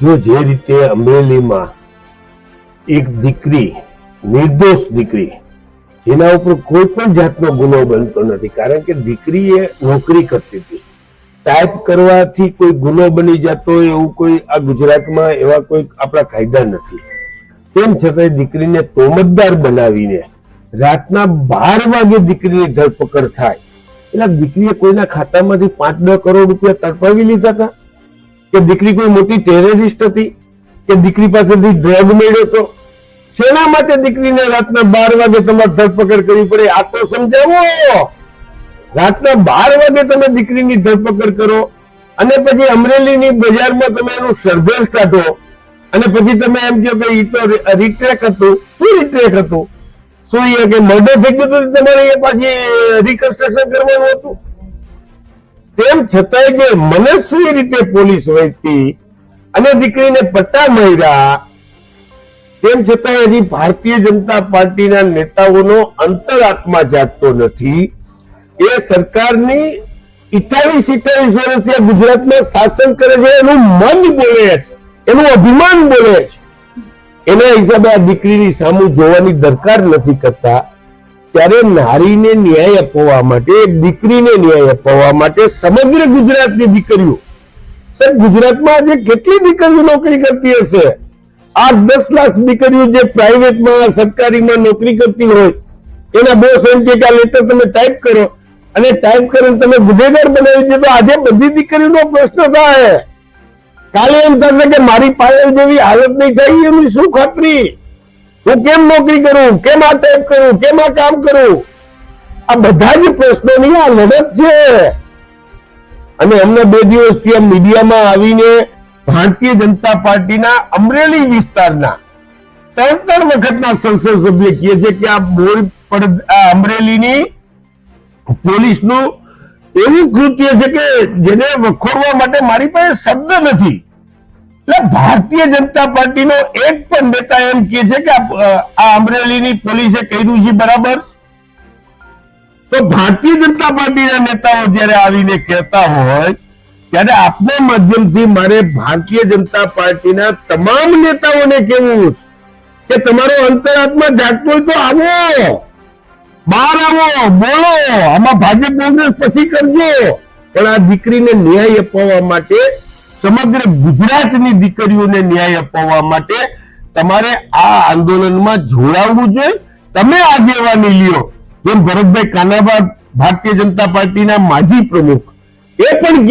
જો જે રીતે અમરેલીમાં એક દીકરી, નિર્દોષ દીકરી, જેના ઉપર કોઈ પણ જાતનો ગુનો બનતો નથી, કારણ કે દીકરી એ નોકરી કરતી હતી. ટાઈપ કરવાથી કોઈ ગુનો બની જતો હોય, એવું કોઈ આ ગુજરાતમાં એવા કોઈ આપણા કાયદા નથી. તેમ છતાંય દીકરીને તોમતદાર બનાવીને રાતના બાર વાગે દીકરીની ધરપકડ થાય. એટલે દીકરીએ કોઈના ખાતામાંથી પાંચ દસ કરોડ રૂપિયા તડપાવી લીધા હતા. કે દીકરી કોઈ મોટી ટેરરિસ્ટ હતી, કે દીકરી પાસેથી ડ્રગ મેળ્યો હતો? શેના માટે દીકરીને રાતના બાર વાગે તમારે ધરપકડ કરવી પડે? આ તો સમજાવો! રાતના બાર વાગે તમે દીકરીની ધરપકડ કરો અને પછી અમરેલીની બજારમાં તમે એનું સરઘસ કાઢો અને પછી તમે એમ કહો કે એ તો રિટ્રેક હતું. શું રિટ્રેક હતું? શું એ કે મર્ડર થઈ ગયું તમારે પાછી રિકન્સ્ટ્રક્શન કરવાનું હતું? તેમ છતાંય જે મનસ્વી રીતે પોલીસ વહેતી અને દીકરીને પટ્ટા મળ્યા તેમ છતાં હજી ભારતીય જનતા પાર્ટીના નેતાઓનો અંતરાત્મા જાગતો નથી. એ સરકારની ઇઠાવીસ ઇઠાવીસ વર્ષથી ગુજરાતમાં શાસન કરે છે, એનું મન બોલે છે, એનું અભિમાન બોલે છે. એના હિસાબે આ દીકરીની સામું જોવાની દરકાર નથી કરતા. ત્યારે નારીને ન્યાય અપાવવા માટે, દીકરીને ન્યાય અપાવવા માટે સમગ્ર ગુજરાતની દીકરીઓ સર ગુજરાતમાં આજે કેટલી દીકરીઓ નોકરી કરતી હશે? આઠ દસ લાખ દીકરીઓ જે પ્રાઇવેટમાં, સરકારીમાં નોકરી કરતી હોય, એના બોસ એમ કે લેટર તમે ટાઈપ કરો અને ટાઈપ કરીને તમે ગુનેગાર બનાવી દો તો આજે બધી દીકરીનો પ્રશ્ન થાય. કાલે એમ થશે કે મારી પાયલ જેવી હાલત નહીં થઈ એની શું ખાતરી? હું કેમ નોકરી કરું? કેમ આ ટાઈપ કરું? કેમ આ કામ કરું? આ બધા જ પ્રશ્નોની આ લડત છે. અને અમને બે દિવસથી આ મીડિયામાં આવીને ભારતીય જનતા પાર્ટીના અમરેલી વિસ્તારના ત્રણ ત્રણ વખતના સંસદ સભ્ય કહે છે કે આ આ અમરેલીની પોલીસનું એવું કૃત્ય છે કે જેને વખોડવા માટે મારી પાસે શબ્દ નથી. એટલે ભારતીય જનતા પાર્ટીનો એક પણ નેતા એમ કે છે કે આ અમરેલીની પોલીસે કર્યું છે બરાબર? તો ભારતીય જનતા પાર્ટીના નેતાઓ જ્યારે આવીને કહેતા હોય, ત્યારે આપના માધ્યમથી મારે ભારતીય જનતા પાર્ટીના તમામ નેતાઓને કહેવું છે કે તમારો અંતરાત્મા જાગતો હોય તો આવો, બહાર આવો, બોલો, આમાં ભાજપ કોંગ્રેસ પછી કરજો. પણ આ દીકરીને ન્યાય અપાવવા માટે સમગ્ર ગુજરાતની દીકરીઓને ન્યાય અપાવવા માટે તમારે આ આંદોલનમાં જોડાવવું જોઈએ. તમે આગેવાની લ્યો, જેમ ભરતભાઈ કાનાબા ભારતીય જનતા પાર્ટીના માજી પ્રમુખ. એ પણ